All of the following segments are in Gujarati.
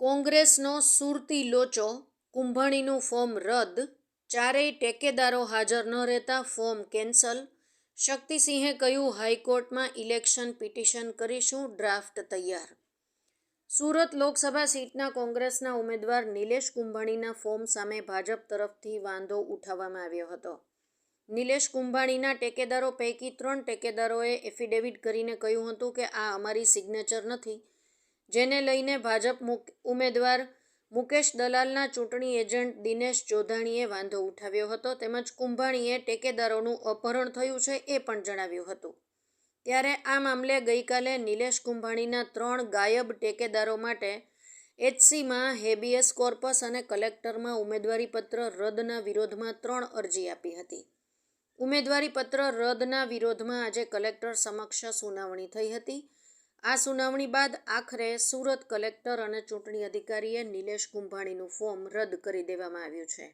કોંગ્રેસનો સુરતી લોચો, કુંભાણીનું ફોર્મ રદ, ચારેય ટેકેદારો હાજર ન રહેતા ફોર્મ કેન્સલ, શક્તિસિંહે કહ્યું, હાઈકોર્ટમાં ઇલેક્શન પિટિશન કરીશું, ડ્રાફ્ટ તૈયાર. સુરત લોકસભા સીટના કોંગ્રેસના ઉમેદવાર નિલેશ કુંભાણીના ફોર્મ સામે ભાજપ તરફથી વાંધો ઉઠાવવામાં આવ્યો હતો. નિલેશ કુંભાણીના ટેકેદારો પૈકી ત્રણ ટેકેદારોએ એફિડેવિટ કરીને કહ્યું હતું કે આ અમારી સિગ્નેચર નથી જેને લઈને ભાજપ ઉમેદવાર મુકેશ દલાલના ચૂંટણી એજન્ટ દિનેશ જોધાણીએ વાંધો ઉઠાવ્યો હતો તેમજ કુંભાણીએ ટેકેદારોનું અપહરણ થયું છે એ પણ જણાવ્યું હતું. ત્યારે આ મામલે ગઈકાલે નિલેશ કુંભાણીના ત્રણ ગાયબ ટેકેદારો માટે એચસીમાં હેબિયસ કોર્પસ અને કલેક્ટરમાં ઉમેદવારીપત્ર રદના વિરોધમાં ત્રણ અરજી આપી હતી. ઉમેદવારી પત્ર રદના વિરોધમાં આજે કલેક્ટર સમક્ષ સુનાવણી થઈ હતી. આ સુનાવણી બાદ આખરે સુરત કલેક્ટર અને ચૂંટણી અધિકારીએ નિલેશ કુંભાણીનું ફોર્મ રદ કરી દેવામાં આવ્યું છે.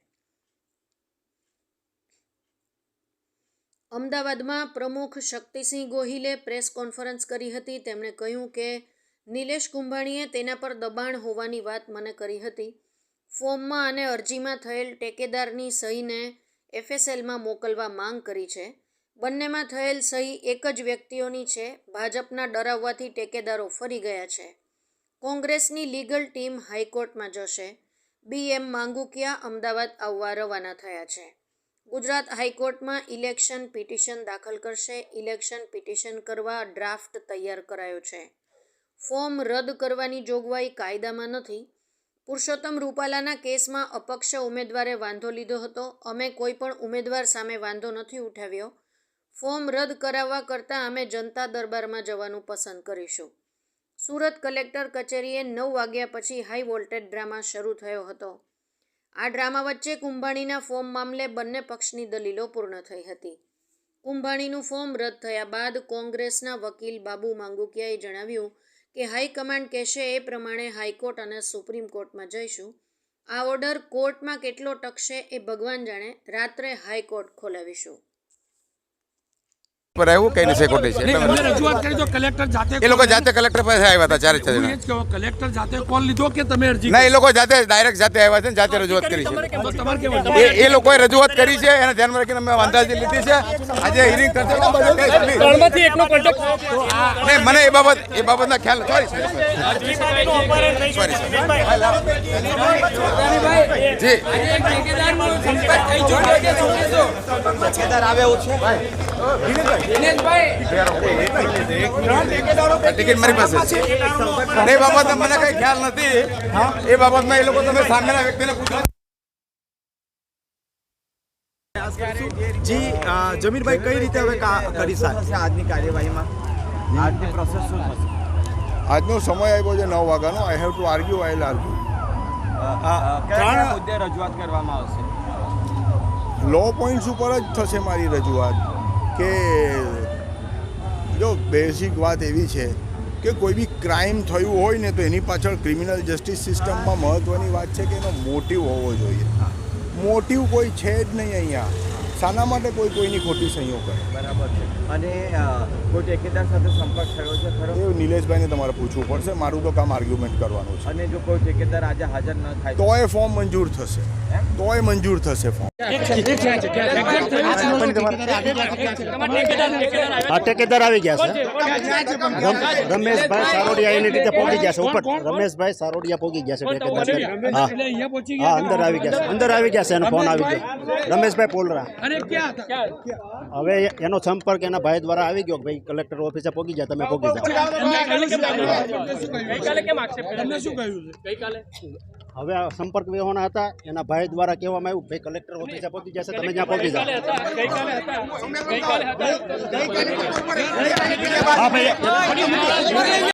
અમદાવાદમાં પ્રમુખ શક્તિસિંહ ગોહિલે પ્રેસ કોન્ફરન્સ કરી હતી. તેમણે કહ્યું કે નિલેશ કુંભાણીએ તેના પર દબાણ હોવાની વાત મને કરી હતી. ફોર્મમાં અને અરજીમાં થયેલ ટેકેદારની સહીને એફએસએલમાં મોકલવા માંગ કરી છે. બંનેમાં થયેલ સહી એક જ વ્યક્તિઓની છે. ભાજપના ડરાવવાથી ટેકેદારો ફરી ગયા છે. કોંગ્રેસની લીગલ ટીમ હાઈકોર્ટમાં જશે. બી એમ માંગુકિયા અમદાવાદ આવવા રવાના થયા છે. ગુજરાત હાઈકોર્ટમાં ઇલેક્શન પિટિશન દાખલ કરશે. ઇલેક્શન પિટિશન કરવા ડ્રાફ્ટ તૈયાર કરાયો છે. ફોર્મ રદ કરવાની જોગવાઈ કાયદામાં નથી. પુરુષોત્તમ રૂપાલાના કેસમાં અપક્ષ ઉમેદવારે વાંધો લીધો હતો. અમે કોઈ પણ ઉમેદવાર સામે વાંધો નથી ઉઠાવ્યો. ફોર્મ રદ કરાવવા કરતાં અમે જનતા દરબારમાં જવાનું પસંદ કરીશું. સુરત કલેક્ટર કચેરીએ નવ વાગ્યા પછી હાઈ વોલ્ટેજ ડ્રામા શરૂ થયો હતો. આ ડ્રામા વચ્ચે કુંભાણીના ફોર્મ મામલે બંને પક્ષની દલીલો પૂર્ણ થઈ હતી. કુંભાણીનું ફોર્મ રદ થયા બાદ કોંગ્રેસના વકીલ બાબુ માંગુકિયાએ જણાવ્યું કે હાઈકમાન્ડ કહેશે એ પ્રમાણે હાઈકોર્ટ અને સુપ્રીમ કોર્ટમાં જઈશું. આ ઓર્ડર કોર્ટમાં કેટલો ટકશે એ ભગવાન જાણે. રાત્રે હાઈકોર્ટ ખોલાવીશું. પર આવ્યું કઈ નથી ખોટી છે. નહીં, અમને રજૂઆત કરી તો કલેક્ટર એ લોકો જાતે કલેક્ટર પાસે આવ્યા હતા ચારે ચાર એ કલેક્ટર જાતે કોલ લીધો કે તમે અરજી ના એ લોકો જાતે ડાયરેક્ટ જાતે આવ્યા છે જાતે રજૂઆત કરી છે. એ લોકોએ રજૂઆત કરી છે એને ધ્યાનમાં રાખીને અમે વાંધાજી લીધી છે. આજે હિયરિંગ કરશે મને એ બાબત એ બાબતના ખ્યાલ સોરી જી. ટિકિટ મારી પાસે એ બાબત મને કઈ ખ્યાલ નથી. એ બાબતમાં એ લોકો તમે સામેના વ્યક્તિને પૂછો. જી જમીરભાઈ કઈ રીતે હવે કા- કરી શકશે આજની કાર્યવાહીમાં? આજની પ્રોસેસ શું થશે? આજનો સમય આવ્યો છે નવ વાગ્યાનો. I have to argue I argue કયા મુદ્દે રજૂઆત કરવામાં આવશે? લો પોઈન્ટ્સ ઉપર જ થશે મારી રજૂઆત. કે જો બેઝિક વાત એવી છે કે કોઈ બી ક્રાઇમ થયું હોય ને તો એની પાછળ ક્રિમિનલ જસ્ટિસ સિસ્ટમમાં મહત્ત્વની વાત છે કે એનો મોટિવ હોવો જોઈએ. મોટિવ કોઈ છે જ નહીં અહીંયા. શાના માટે કોઈ કોઈની ખોટી સહીઓ કરે બરાબર છે અને કોઈ ઠેકેદાર સાથે સંપર્ક થયો છે ખરો એ નિલેશભાઈને તમારે પૂછવું પડશે મારું તો કામ આર્ગ્યુમેન્ટ કરવાનું છે અને જો કોઈ ઠેકેદાર આજે હાજર ન થાય તો તોય ફોર્મ મંજૂર થશે તોય મંજૂર થશે ફોર્મ આ ઠેકેદાર આવી ગયા છે રમેશભાઈ સારોડિયા એની રીતે પહોંચી ગયા છે ઉપર રમેશભાઈ સારોડિયા પહોંચી ગયા છે ઠેકેદાર હા એટલે અહીંયા પહોંચી હા ગયા અંદર આવી ગયા છે અંદર આવી ગયા છે એનો ફોન આવી ગયો રમેશભાઈ પોલરા હવે એનો સંપર્ક એના ભાઈ દ્વારા આવી ગયો ભાઈ કલેક્ટર ઓફિસે પહોંચી ગયા તમે પહોંચી જાઓ. એમને કહ્યું છે? તમને શું કહ્યું છે? હવે આ સંપર્ક વ્યવહારના હતા એના ભાઈ દ્વારા કહેવામાં આવ્યું ભાઈ કલેક્ટર ઓફિસે પહોંચી જશે તમે ત્યાં પહોંચી જાઓ. હા ભાઈ.